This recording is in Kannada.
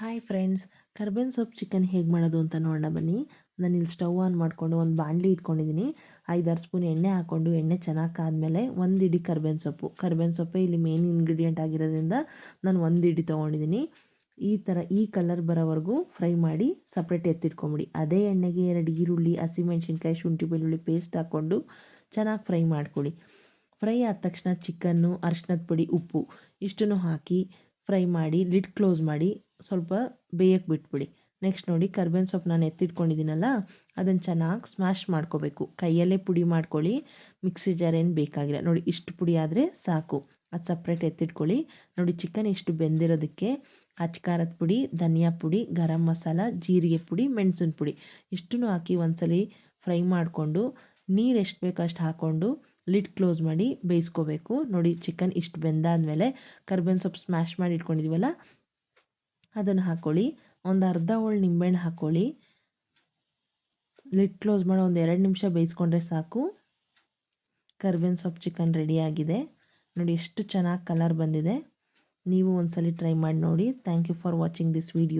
ಹಾಯ್ ಫ್ರೆಂಡ್ಸ್ ಕರ್ಬೇವಿನ ಸೊಪ್ಪು ಚಿಕನ್ ಹೇಗೆ ಮಾಡೋದು ಅಂತ ನೋಡೋಣ ಬನ್ನಿ. ನಾನು ಇಲ್ಲಿ ಸ್ಟವ್ ಆನ್ ಮಾಡಿಕೊಂಡು ಒಂದು ಬಾಣಲಿ ಇಟ್ಕೊಂಡಿದ್ದೀನಿ ಐದಾರು ಸ್ಪೂನ್ ಎಣ್ಣೆ ಹಾಕ್ಕೊಂಡು ಎಣ್ಣೆ ಚೆನ್ನಾಗಿ ಕಾದ್ಮೇಲೆ ಒಂದು ಇಡಿ ಕರ್ಬೇವಿನ ಸೊಪ್ಪು. ಕರ್ಬೇವಿನ ಸೊಪ್ಪೇ ಇಲ್ಲಿ ಮೇನ್ ಇಂಗ್ರೀಡಿಯೆಂಟ್ ಆಗಿರೋದ್ರಿಂದ ನಾನು ಒಂದು ಇಡಿ ತೊಗೊಂಡಿದ್ದೀನಿ ಈ ಥರ ಈ ಕಲರ್ ಬರೋವರೆಗೂ ಫ್ರೈ ಮಾಡಿ ಸಪ್ರೇಟ್ ಎತ್ತಿಟ್ಕೊಂಬಿಡಿ ಅದೇ ಎಣ್ಣೆಗೆ ಎರಡು ಈರುಳ್ಳಿ ಹಸಿಮೆಣ್ಸಿನ್ಕಾಯಿ ಶುಂಠಿ, ಬೆಳ್ಳುಳ್ಳಿ ಪೇಸ್ಟ್ ಹಾಕ್ಕೊಂಡು ಚೆನ್ನಾಗಿ ಫ್ರೈ ಮಾಡ್ಕೊಳ್ಳಿ ಫ್ರೈ ಆದ ತಕ್ಷಣ ಚಿಕನ್ನು ಅರ್ಶಿನದ ಪುಡಿ, ಉಪ್ಪು ಇಷ್ಟನ್ನು ಹಾಕಿ ಫ್ರೈ ಮಾಡಿ ಲಿಡ್ ಕ್ಲೋಸ್ ಮಾಡಿ ಸ್ವಲ್ಪ ಬೇಯಕ್ಕೆ ಬಿಟ್ಬಿಡಿ. ನೆಕ್ಸ್ಟ್ ನೋಡಿ ಕರ್ಬೇವಿನ ಸೊಪ್ಪು ನಾನು ಎತ್ತಿಟ್ಕೊಂಡಿದ್ದೀನಲ್ಲ ಅದನ್ನು ಚೆನ್ನಾಗಿ ಸ್ಮ್ಯಾಶ್ ಮಾಡ್ಕೋಬೇಕು. ಕೈಯಲ್ಲೇ ಪುಡಿ ಮಾಡ್ಕೊಳ್ಳಿ, ಮಿಕ್ಸಿ ಜಾರ್ ಏನು ಬೇಕಾಗಿಲ್ಲ. ನೋಡಿ ಇಷ್ಟು ಪುಡಿ ಆದರೆ ಸಾಕು. ಅದು ಸಪ್ರೇಟ್ ಎತ್ತಿಟ್ಕೊಳ್ಳಿ. ನೋಡಿ ಚಿಕನ್ ಇಷ್ಟು ಬೆಂದಿರೋದಕ್ಕೆ ಖಾರದ ಪುಡಿ, ಧನಿಯಾ ಪುಡಿ, ಗರಂ ಮಸಾಲ, ಜೀರಿಗೆ ಪುಡಿ, ಮೆಣಸಿನ ಪುಡಿ. ಇಷ್ಟನ್ನು ಹಾಕಿ ಒಂದ್ಸಲಿ ಫ್ರೈ ಮಾಡಿಕೊಂಡು, ನೀರು ಎಷ್ಟು ಬೇಕೋ ಅಷ್ಟು ಹಾಕ್ಕೊಂಡು ಲಿಡ್ ಕ್ಲೋಸ್ ಮಾಡಿ ಬೇಯಿಸ್ಕೋಬೇಕು. ನೋಡಿ ಚಿಕನ್ ಇಷ್ಟು ಬೆಂದಾದಮೇಲೆ ಕರ್ಬೇವಿನ ಸೊಪ್ಪು ಸ್ಮ್ಯಾಶ್ ಮಾಡಿ ಇಟ್ಕೊಂಡಿದ್ದೀವಲ್ಲ ಅದನ್ನು ಹಾಕ್ಕೊಳ್ಳಿ ಒಂದು ಅರ್ಧ ಹೋಳು ನಿಂಬೆಹಣ್ಣು ಹಾಕ್ಕೊಳ್ಳಿ ಲಿಡ್ ಕ್ಲೋಸ್ ಮಾಡಿ ಒಂದು ಎರಡು ನಿಮಿಷ ಬೇಯಿಸ್ಕೊಂಡ್ರೆ ಸಾಕು. ಕರ್ಬೇವಿನ ಸೊಪ್ಪು ಚಿಕನ್ ರೆಡಿಯಾಗಿದೆ ನೋಡಿ ಎಷ್ಟು ಚೆನ್ನಾಗಿ ಕಲರ್ ಬಂದಿದೆ. ನೀವು ಒಂದ್ಸಲಿ ಟ್ರೈ ಮಾಡಿ ನೋಡಿ. Thank you for watching this video